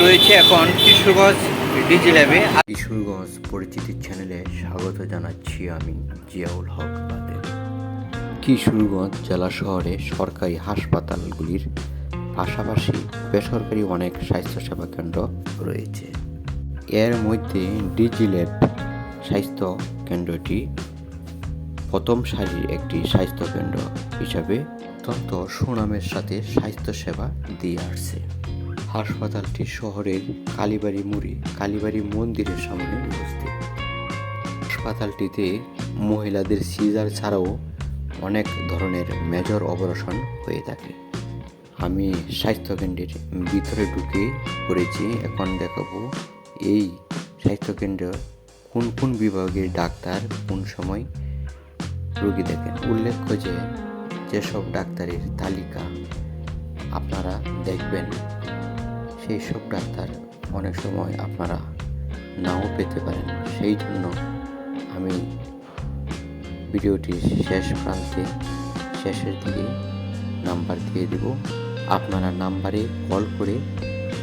রয়েছে এখন কিশোরগঞ্জ ডিজি ল্যাবে। কিশোরগঞ্জ পরিচিতি চ্যানেলে স্বাগত জানাচ্ছি আমি জিয়াউল হক কিশোরগঞ্জ জেলা শহরে সরকারি হাসপাতালগুলির পাশাপাশি বেসরকারি অনেক স্বাস্থ্যসেবা কেন্দ্র রয়েছে। এর মধ্যে ডিজি ডিজিল্যাব স্বাস্থ্য কেন্দ্রটি প্রথম সারির একটি স্বাস্থ্য কেন্দ্র হিসাবে অত্যন্ত সুনামের সাথে স্বাস্থ্যসেবা দিয়ে আসছে। হাসপাতালটি শহরের কালীবাড়ি মুড়ি, কালীবাড়ি মন্দিরের সামনে উপস্থিত। হাসপাতালটিতে মহিলাদের সিজার ছাড়াও অনেক ধরনের মেজর অপারেশন হয়ে থাকে। আমি স্বাস্থ্যকেন্দ্রের ভিতরে ঢুকে পড়েছি। এখন দেখাবো এই স্বাস্থ্যকেন্দ্র কোন কোন বিভাগের ডাক্তার কোন সময় রোগী দেখেন। উল্লেখ্য যে, যেসব ডাক্তারের তালিকা আপনারা দেখবেন। সেই সব ডাক্তার অনেক সময় আপনারা নাও পেতে পারেন। সেই জন্য আমি ভিডিওটির শেষ প্রান্তে শেষের দিকে নাম্বার দিয়ে দিব। আপনারা নাম্বারে কল করে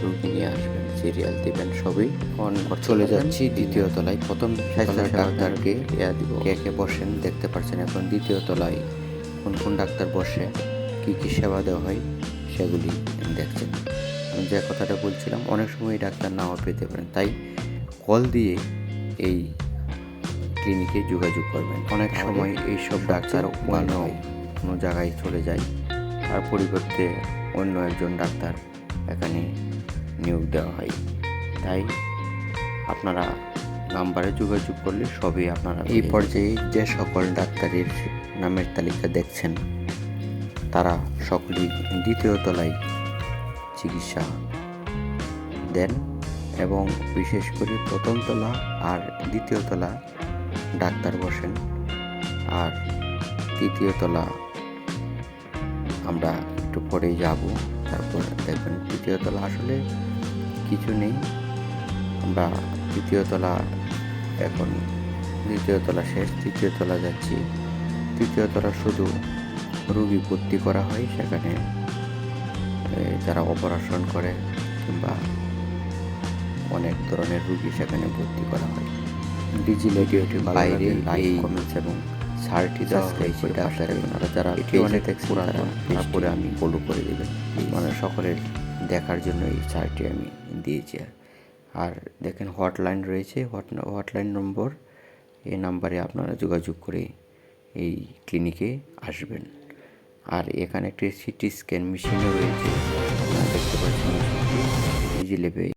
রুগী নিয়ে আসবেন সিরিয়াল দেবেন সবই। অন চলে যাচ্ছি দ্বিতীয় তলায়। প্রথম ডাক্তারকে ইয়া দিব। কে কে বসেন দেখতে পাচ্ছেন এখন দ্বিতীয় তলায়। কোন কোন ডাক্তার বসে কী কী সেবা দেওয়া হয় সেগুলি দেখছেন। যে কথাটা বলছিলাম অনেক সময় ডাক্তার নাও পেতে পারেন। তাই কল দিয়ে এই ক্লিনিকে যোগাযোগ করবেন। অনেক সময় এইসব ডাক্তার অন্য কোনো জায়গায় চলে যায়। তার পরিবর্তে অন্য একজন ডাক্তার এখানে নিয়োগ দেওয়া হয়। তাই আপনারা নাম্বারে যোগাযোগ করলে সবই আপনারা এই পর্যায়ে যে সকল ডাক্তারের নামের তালিকা দেখছেন তারা সকলেই দ্বিতীয় তলায় চিকিৎসা দেন এবং বিশেষ করে প্রথম তলা আর দ্বিতীয় তলা ডাক্তার বসেন। আর তৃতীয় তলা আমরা একটু পরেই যাব। তারপর দেখবেন তৃতীয় তলা আসলে কিছু নেই। আমরা তৃতীয় তলা এখন দ্বিতীয় তলা শেষ, তৃতীয় তলা যাচ্ছি। তৃতীয় তলা শুধু রুগী ভর্তি করা হয়, সেখানে যারা অপারেশন করে কিংবা অনেক ধরনের রুগী সেখানে ভর্তি করা হয়। ডিজিলেটিওটির বাইরে লাইভ কমেন্টস এবং সার্টি যারা অনেক পুরাতন তারপরে আমি ফলো করে দেবেন। মানে সকলের দেখার জন্য এই সার্টটি আমি দিয়েছি আর। আর দেখেন হটলাইন রয়েছে হট হটলাইন নম্বর এই নাম্বারে আপনারা যোগাযোগ করে এই ক্লিনিকে আসবেন। আর এখানে একটি সিটি স্ক্যান মেশিনও রয়েছে। দেখতে পাচ্ছি মেশিনটি লেবে